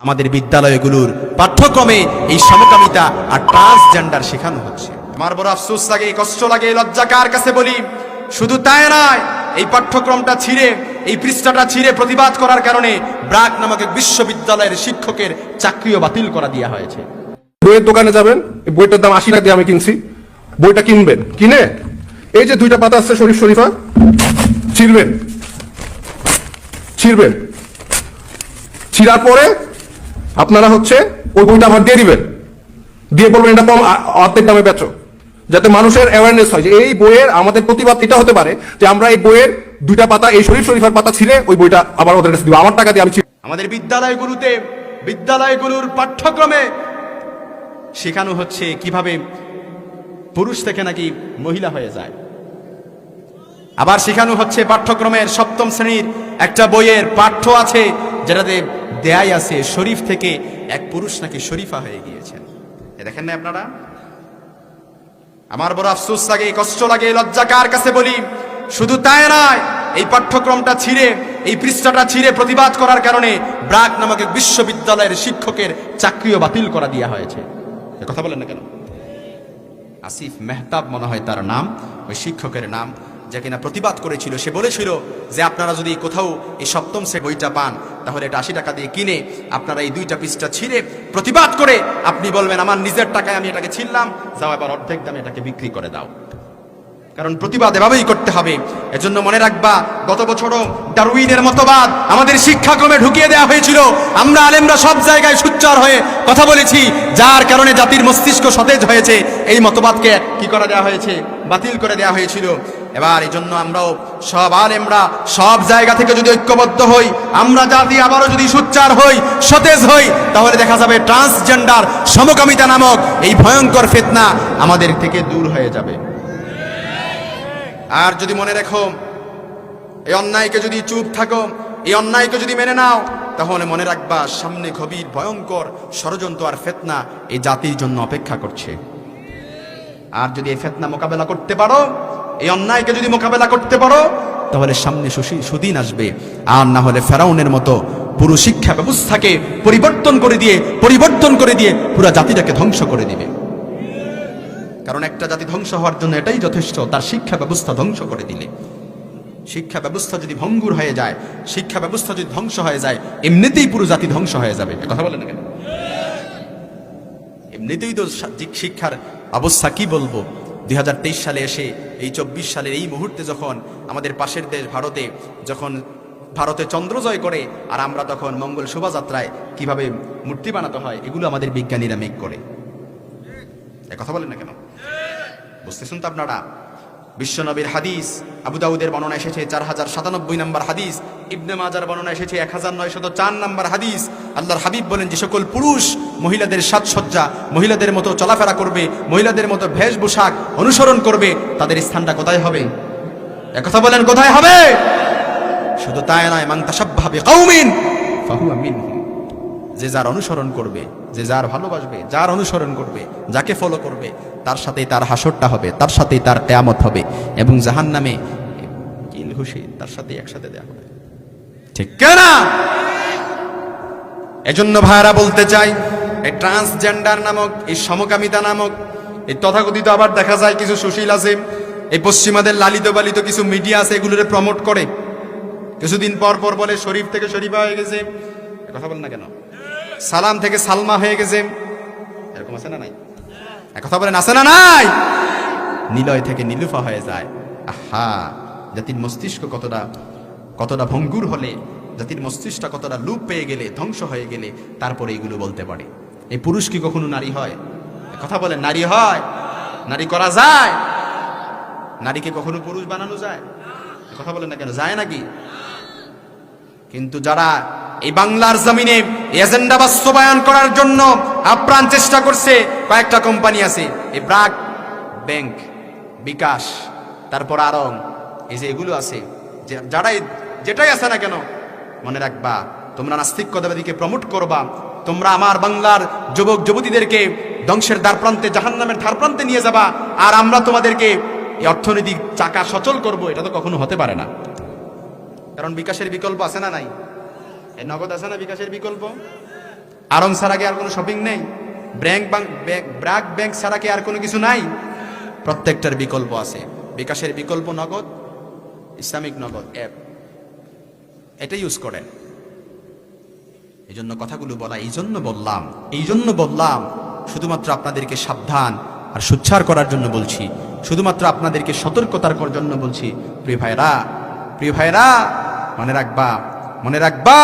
আমাদের বিদ্যালয়গুলোর পাঠ্যক্রমে এই সমকামিতা আর ট্রান্সজেন্ডার শেখানো হচ্ছে। আমার বড় আফসোস লাগে কষ্ট লাগে লজ্জা কার কাছে বলি? শুধু তাই নয় এই পাঠ্যক্রমটা ছিঁড়ে এই পৃষ্ঠাটা ছিঁড়ে প্রতিবাদ করার কারণে ব্রাক নামক এক বিশ্ববিদ্যালয়ের শিক্ষকের চাকরিও বাতিল করা দেওয়া হয়েছে। বইয়ের দোকানে যাবেন এই বইটার দাম আশি টাকা দিয়ে আমি কিনছি। বইটা কিনবেন কিনে এই যে দুইটা পাতা আছে শরীফ শরীফা ছিঁড়বেন ছিঁড়বেন। ছিঁড়ার পরে আপনারা হচ্ছে ওই বইটা আবার দিয়ে দিবেন। দিয়ে বলবেন, এটা কম অর্ধেক দামে বেচো। যাতে মানুষের অ্যাওয়ারনেস হয় যে এই বইয়ের আমাদের প্রতিবাদ এটা হতে পারে যে আমরা এই বইয়ের দুইটা পাতা, এই শরীফ শরীফার পাতা ছিঁড়ে ওই বইটা আবার ওদের কাছে দিব। আমার টাকা দিয়ে আমি আমাদের বিদ্যালয়গুলোতে, বিদ্যালয়গুলোর পাঠ্যক্রমে শেখানো হচ্ছে কীভাবে পুরুষ থেকে নাকি মহিলা হয়ে যায়। আবার শেখানো হচ্ছে পাঠ্যক্রমের সপ্তম শ্রেণির একটা বইয়ের পাঠ্য আছে যেটাতে দেয়াই আছে, শরীফ থেকে এক পুরুষ নাকি শরীফা হয়ে গিয়েছেন। দেখেন না আপনারা? আমার বড় আফসোস লাগে, কষ্ট লাগে, লজ্জা কার কাছে বলি? শুধু তাই নয়, এই পাঠ্যক্রমটা ছিঁড়ে, এই পৃষ্ঠাটা ছিঁড়ে প্রতিবাদ করার কারণে ব্রাক নামক বিশ্ববিদ্যালয়ের শিক্ষকের চাকরিও বাতিল করা দেওয়া হয়েছে। কথা বলেন না কেন? আসিফ মেহতাব মনে হয় তার নাম, ওই শিক্ষকের নাম, যে কিনা প্রতিবাদ করেছিল। সে বলেছিল যে আপনারা যদি কোথাও এই সপ্তম সে বইটা পান তাহলে এটা আশি টাকা দিয়ে কিনে আপনারা এই দুইটা পিসটা ছিঁড়ে প্রতিবাদ করে আপনি বলবেন, আমার নিজের টাকায় আমি এটাকে ছিনলাম যাও এবার অর্ধেক দামে এটাকে বিক্রি করে দাও। কারণ প্রতিবাদ এভাবেই করতে হবে। এজন্য মনে রাখবা, গত বছরও ডারউইনের মতবাদ আমাদের শিক্ষাক্রমে ঢুকিয়ে দেওয়া হয়েছিল। আমরা আলেমরা সব জায়গায় সুচ্চার হয়ে কথা বলেছি, যার কারণে জাতির মস্তিষ্ক সতেজ হয়েছে। এই মতবাদকে কি করা দেওয়া হয়েছে? বাতিল করে দেওয়া হয়েছিল। এবার এই জন্য আমরাও সব আলেমরা সব জায়গা থেকে যদি ঐক্যবদ্ধ হই, আমরা জাতি আবারও যদি সুচ্চার হই, সতেজ হই, তাহলে দেখা যাবে ট্রান্সজেন্ডার সমকামিতা নামক এই ভয়ঙ্কর ফেতনা আমাদের থেকে দূর হয়ে যাবে। আর যদি মনে রেখো, এই অন্যায়কে যদি চুপ থাকো, এই অন্যায়কে যদি মেনে নাও, তাহলে মনে রাখবা সামনে গভীর, ভয়ঙ্কর ষড়যন্ত্র আর ফেতনা এই জাতির জন্য অপেক্ষা করছে। আর যদি এই ফেতনা মোকাবেলা করতে পারো এই অন্যায়কে যদি মোকাবেলা করতে পারো, তাহলে সামনে সুদিন আসবে। আর না হলে ফেরাউনের মতো পুরো শিক্ষা ব্যবস্থাকে পরিবর্তন করে দিয়ে, পরিবর্তন করে দিয়ে পুরো জাতিটাকে ধ্বংস করে দিবে। কারণ একটা জাতি ধ্বংস হওয়ার জন্য এটাই যথেষ্ট, তার শিক্ষা ব্যবস্থা ধ্বংস করে দিলে। শিক্ষা ব্যবস্থা যদি ভঙ্গুর হয়ে যায়, শিক্ষা ব্যবস্থা যদি ধ্বংস হয়ে যায়, এমনিতেই পুরো জাতি ধ্বংস হয়ে যাবে। কথা বলেন কেন? এমনিতেই তো শিক্ষার অবস্থা কি বলব? দুই হাজার তেইশ সালে এসে এই চব্বিশ সালের এই মুহূর্তে যখন আমাদের পাশের দেশ ভারতে, যখন ভারতে চন্দ্রজয় করে আর আমরা তখন মঙ্গল শোভাযাত্রায় কীভাবে মূর্তি বানাতে হয়, এগুলো আমাদের বিজ্ঞানীরা মেক করে। কথা বলেন না কেন? বুঝতেছেন তো আপনারা? বিশ্বনবীর হাদিস, আবু দাউদের বর্ণনা এসেছে চার হাজার সাতানব্বই নম্বর হাদিস, ইবনে মাজার বর্ণনা এসেছে এক হাজার নয়শত চার নম্বর হাদিস আল্লাহর হাবিব বলেন, যে সকল পুরুষ মহিলাদের সাজসজ্জা, মহিলাদের মতো চলাফেরা করবে, মহিলাদের মতো বেশভূষাক অনুসরণ করবে, তাদের স্থানটা কোথায় হবে? একথা বলেন, কোথায় হবে? শুধু তাই নয়, মান কাউমিন ফাহুয়া যে যার অনুসরণ করবে, যে যার ভালোবাসবে, যার অনুসরণ করবে, যাকে ফলো করবে, তার সাথেই তার হাসরটা হবে, তার সাথেই তার কেয়ামত হবে, এবং জাহান নামে কিল তার সাথে একসাথে দেওয়া হবে। ঠিক না এজন্য ভাইরা বলতে চাই, এই ট্রান্সজেন্ডার নামক, এই সমকামিতা নামক, এই তথাকথিত আবার দেখা যায় কিছু সুশীল আছে, এই পশ্চিমাদের লালিত পালিত কিছু মিডিয়া আছে এগুলোরে প্রমোট করে। কিছুদিন পর পর বলে, শরীফ থেকে শরীফা হয়ে গেছে। কথা বলেন না কেন? সালাম থেকে সালমা হয়ে গেছে। এরকম আছে না নাই? কথা বলেন, আছে না নাই? নিলয় থেকে নীলুফা হয়ে যায়। আহা, জাতির মস্তিষ্ক কতটা কতটা ভঙ্গুর হলে জাতির মস্তিষ্কটা কতটা লুপ পেয়ে গেলে, ধ্বংস হয়ে গেলে, তারপরে এগুলো বলতে পারে। এই পুরুষ কি কখনো নারী হয়? কথা বলেন, নারী হয়? নারী করা যায়? নারীকে কখনো পুরুষ বানানো যায়? কথা বলেন না কেন, যায় নাকি? কিন্তু যারা এই বাংলার জমিনে এজেন্ডা বাস্তবায়ন করার জন্য আপ্রাণ চেষ্টা করছে, কয়েকটা কোম্পানি আছে। এই ব্রাক ব্যাংক, বিকাশ, তারপর আরং, এই যে এগুলো আছে যারাই যেটাই আছে না কেন মনে রাখবা, তোমরা নাস্তিকতাবাদীকে প্রমোট করবা, তোমরা আমার বাংলার যুবক যুবতীদেরকে ধ্বংসের দ্বার প্রান্তে, জাহান্নামের ধার প্রান্তে নিয়ে যাবা, আর আমরা তোমাদেরকে এই অর্থনৈতিক চাকা সচল করব, এটা তো কখনো হতে পারে না। কারণ বিকাশের বিকল্প আছে না নাই? এই নগদ আছে না বিকাশের বিকল্প? আরং ছাড়া কি আর কোনো শপিং নেই? ব্র্যাঙ্ক ব্র্যাক ব্যাংক ছাড়া কি আর কোনো কিছু নাই? প্রত্যেকটার বিকল্প আছে। বিকাশের বিকল্প নগদ, ইসলামিক নগদ অ্যাপ এটা ইউজ করেন। এই জন্য কথাগুলো বলা এই জন্য বললাম এই জন্য বললাম, শুধুমাত্র আপনাদেরকে সাবধান আর সুচ্ছার করার জন্য বলছি, শুধুমাত্র আপনাদেরকে সতর্কতার করার জন্য বলছি, প্রিয় ভাইরা প্রিয় ভাইরা মনে রাখবা মনে রাখবা